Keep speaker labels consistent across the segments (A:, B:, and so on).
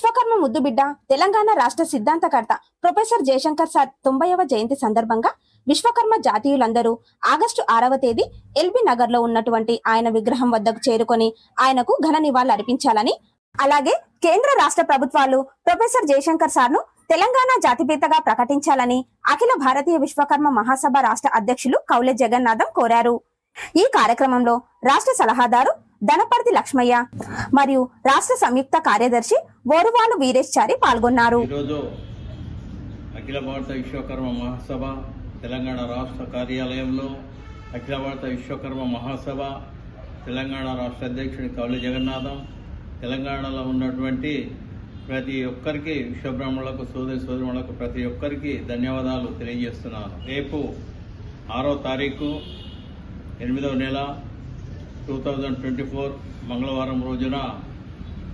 A: విశ్వకర్మ ముద్దుబిడ్డ తెలంగాణ రాష్ట్ర సిద్ధాంతకర్త professor Jayashankar sir తొంభైవ జయంతి సందర్భంగా విశ్వకర్మ జాతీయులందరూ ఆగస్టు ఆరవ తేదీ ఎల్బీ నగర్లో ఉన్నటువంటి ఆయన విగ్రహం వద్దకు చేరుకొని ఆయనకు ఘన నివాళులు అర్పించాలని అలాగే కేంద్ర రాష్ట్ర ప్రభుత్వాలు ప్రొఫెసర్ జయశంకర్ సార్ను తెలంగాణ జాతిపేతగా ప్రకటించాలని అఖిల భారతీయ విశ్వకర్మ మహాసభ రాష్ట్ర అధ్యక్షులు కౌలె జగన్నాథం కోరారు. ఈ కార్యక్రమంలో రాష్ట్ర సలహాదారు ధనపర్తి లక్ష్మయ్య మరియు రాష్ట్ర సంయుక్త కార్యదర్శి ఓరువాలు వీరేష్ చారి పాల్గొన్నారు
B: అఖిల భారత విశ్వకర్మ మహాసభ తెలంగాణ రాష్ట్ర కార్యాలయంలో అఖిల భారత విశ్వకర్మ మహాసభ తెలంగాణ రాష్ట్ర అధ్యక్షుడి కౌలి జగన్నాథం తెలంగాణలో ఉన్నటువంటి ప్రతి ఒక్కరికి విశ్వబ్రాహ్మణులకు సోదరి సోదరులకు ప్రతి ఒక్కరికి ధన్యవాదాలు తెలియజేస్తున్నాను. రేపు ఆరో తారీఖు ఎనిమిదవ నెల టూ థౌజండ్ ట్వంటీ ఫోర్ మంగళవారం రోజున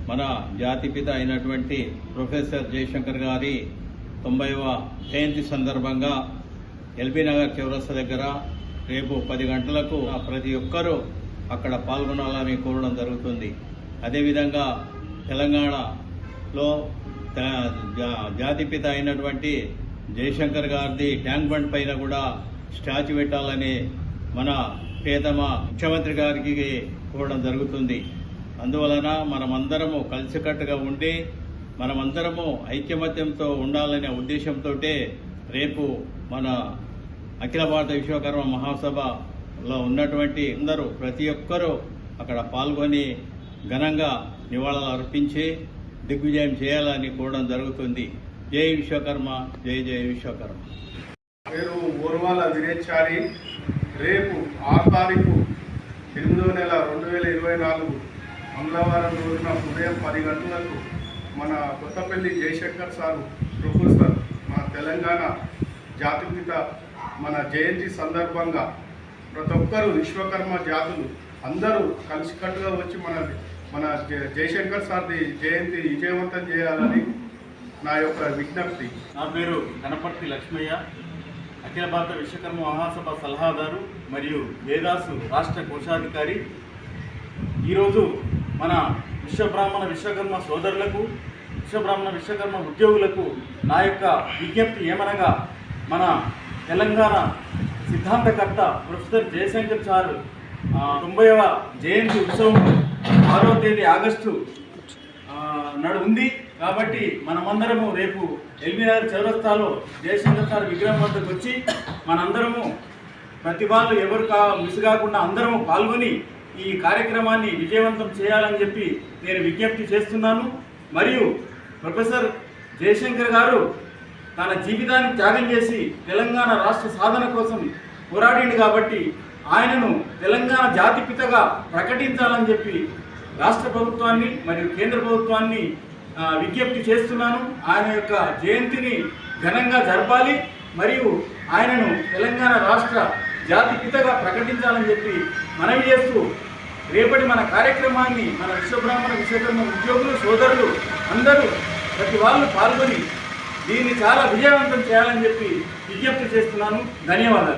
B: మన జాతిపిత అయినటువంటి ప్రొఫెసర్ జయశంకర్ గారి తొంభైవ జయంతి సందర్భంగా ఎల్బీ నగర్ చౌరస్తా దగ్గర రేపు పది గంటలకు ప్రతి ఒక్కరూ అక్కడ పాల్గొనాలని కోరడం జరుగుతుంది. అదేవిధంగా తెలంగాణలో జాతిపిత అయినటువంటి జయశంకర్ గారిది ట్యాంక్ బండ్ పైన కూడా స్టాచ్యూ పెట్టాలని మన ప్రియతమ ముఖ్యమంత్రి గారికి కోరడం జరుగుతుంది. అందువలన మనమందరము కలిసికట్టుగా ఉండి మనమందరము ఐక్యమత్యంతో ఉండాలనే ఉద్దేశంతో రేపు మన అఖిల భారత విశ్వకర్మ మహాసభలో ఉన్నటువంటి అందరూ ప్రతి ఒక్కరూ అక్కడ పాల్గొని ఘనంగా నివాళులు అర్పించి దిగ్విజయం చేయాలని కూడా జరుగుతుంది. జై విశ్వకర్మ జై జై విశ్వకర్మ.
C: పేరు ఊర్వాల విరేచారి రేపు ఆరు తారీఖు ఎనిమిదవ నెల రెండు వేల ఇరవై నాలుగు మంగళవారం రోజున ఉదయం పది గంటలకు మన కొత్తపల్లి జయశంకర్ సారు ప్రొఫెసర్ మన తెలంగాణ జాతిపిత మన జయంతి సందర్భంగా ప్రతి ఒక్కరు విశ్వకర్మ జాతులు అందరూ కలిసికట్టుగా వచ్చి మన మన జ- జయశంకర్ సార్ది జయంతి విజయవంతం చేయాలని నా యొక్క విజ్ఞప్తి.
D: నా పేరు గణపతి లక్ష్మయ్య. అఖిల భారత విశ్వకర్మ మహాసభ సలహాదారు మరియు వేదాసు రాష్ట్ర కోశాధికారి. ఈరోజు మన విశ్వబ్రాహ్మణ విశ్వకర్మ సోదరులకు విశ్వబ్రాహ్మణ విశ్వకర్మ ఉద్యోగులకు నా యొక్క విజ్ఞప్తి ఏమనగా మన తెలంగాణ సిద్ధాంతకర్త ప్రొఫెసర్ జయశంకర్ సార్ తొంభైవ జయంతి ఉత్సవం ఆరో తేదీ ఆగస్టు నడు ఉంది. కాబట్టి మనమందరము రేపు ఎల్బీఆర్ చౌరస్తాలో జయశంకర్ సార్ విగ్రహం వద్దకు వచ్చి మనందరము ప్రతి వాళ్ళు ఎవరు కా మిస్ కాకుండా అందరము పాల్గొని ఈ కార్యక్రమాన్ని విజయవంతం చేయాలని చెప్పి నేను విజ్ఞప్తి చేస్తున్నాను. మరియు ప్రొఫెసర్ జయశంకర్ గారు తన జీవితాన్ని త్యాగం చేసి తెలంగాణ రాష్ట్ర సాధన కోసం పోరాడిండు కాబట్టి ఆయనను తెలంగాణ జాతిపితగా ప్రకటించాలని చెప్పి రాష్ట్ర ప్రభుత్వాన్ని మరియు కేంద్ర ప్రభుత్వాన్ని విజ్ఞప్తి చేస్తున్నాను. ఆయన యొక్క జయంతిని ఘనంగా జరపాలి. మరియు ఆయనను తెలంగాణ రాష్ట్ర జాతిపితగా ప్రకటించాలని చెప్పి మనవి చేస్తూ రేపటి మన కార్యక్రమాన్ని మన విశ్వబ్రాహ్మణ విశ్వకర్మ ఉద్యోగులు సోదరులు అందరూ ప్రతి వాళ్ళు పాల్గొని దీన్ని చాలా విజయవంతం చేయాలని చెప్పి విజ్ఞప్తి చేస్తున్నాను. ధన్యవాదాలు.